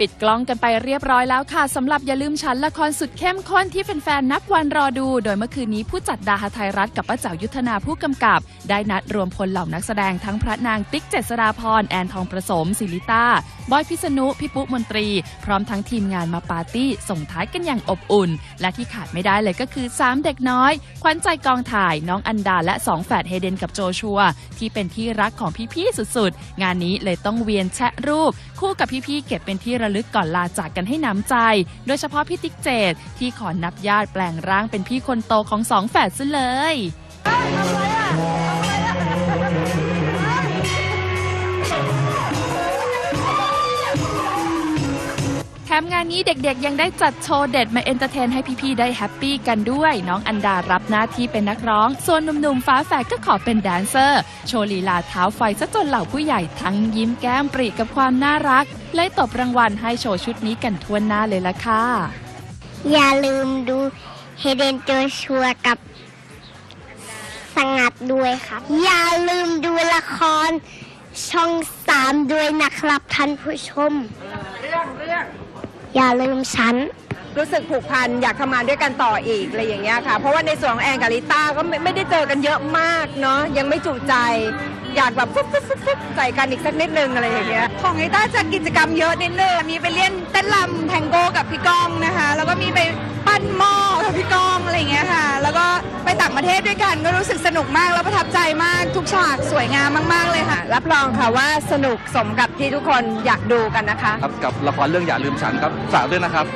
ปิดกล้องกันไปเรียบร้อยแล้วค่ะสำหรับอย่าลืมฉันละครสุดเข้มข้นที่แฟนๆนับวันรอดู โดยเมื่อคืนนี้ผู้จัดดาหาไทยรัฐกับป้าเจ๋ายุทธนาผู้กำกับ ได้นัดรวมพลเหล่านักแสดงทั้งพระนางติ๊กเจษฎาพรแอนทองประสมศิลิต้าบอยพิษณุพี่ปุ๊มนตรี พร้อมทั้งทีมงานมาปาร์ตี้ส่งท้ายกันอย่างอบอุ่น และที่ขาดไม่ได้เลยก็คือ 3 เด็กน้อยขวัญใจกองถ่ายน้องอันดาและ2แฝดเฮเดนกับโจชัว ที่เป็นที่รักของพี่ๆสุดๆ งานนี้เลยต้องเวียนแชะรูป คู่กับพี่ๆเก็บเป็นที่ระลึกก่อนลาจากกันให้น้ำใจ โดยเฉพาะพี่ติ๊กเจดที่ขอนับญาติแปลงร่างเป็นพี่คนโตของสองแฝดซะเลยแถมงานนี้เด็กๆ ยังได้จัดโชว์เด็ดมาเอนเตอร์เทนให้พี่ๆ ได้แฮปปี้กันด้วย น้องอันดารับหน้าที่เป็นนักร้อง ส่วนหนุ่มๆ ฟ้าแฝดก็ขอเป็นแดนเซอร์ โชว์ลีลาเท้าไฟซะจนเหล่าผู้ใหญ่ทั้งยิ้มแก้มปรีกับความน่ารัก เลยตบรางวัลให้โชว์ชุดนี้กันทั่วหน้าเลยละค่ะ อย่าลืมดูเฮเดนโจชัวกับสงัดด้วยครับ อย่าลืมดูละครช่องสามด้วยนะครับท่านผู้ชม เรื่องเรื่องอย่าลืมฉัน รู้สึกผูกพันอยากทำงานด้วยกันต่ออีกอะไรอย่างเงี้ยค่ะ เพราะว่าในส่วนของแอนกับลิต้าก็ไม่ไม่ได้เจอกันเยอะมากเนาะยังไม่จุใจอยากแบบฟึ๊บฟึ๊บฟึ๊บฟึ๊บใส่กันอีกสักนิดนึงอะไรอย่างเงี้ยของลิต้าจะกิจกรรมเยอะนิดนึงมีไปเล่นเต้นรำแทงโกกับพี่ก้องนะคะ แล้วก็มีไปปั้นหม้อกับพี่ก้องอะไรอย่างเงี้ยค่ะ แล้วก็ไปต่างประเทศด้วยกันก็รู้สึกสนุกมากแล้วประทับใจมากทุกฉากสวยงามมาก ๆเลยค่ะ รับรองค่ะว่าสนุกสมกับที่ทุกคนอยากดูกันนะคะ ครับกับละครเรื่องอย่าลืมฉันครับฝากด้วยนะครับ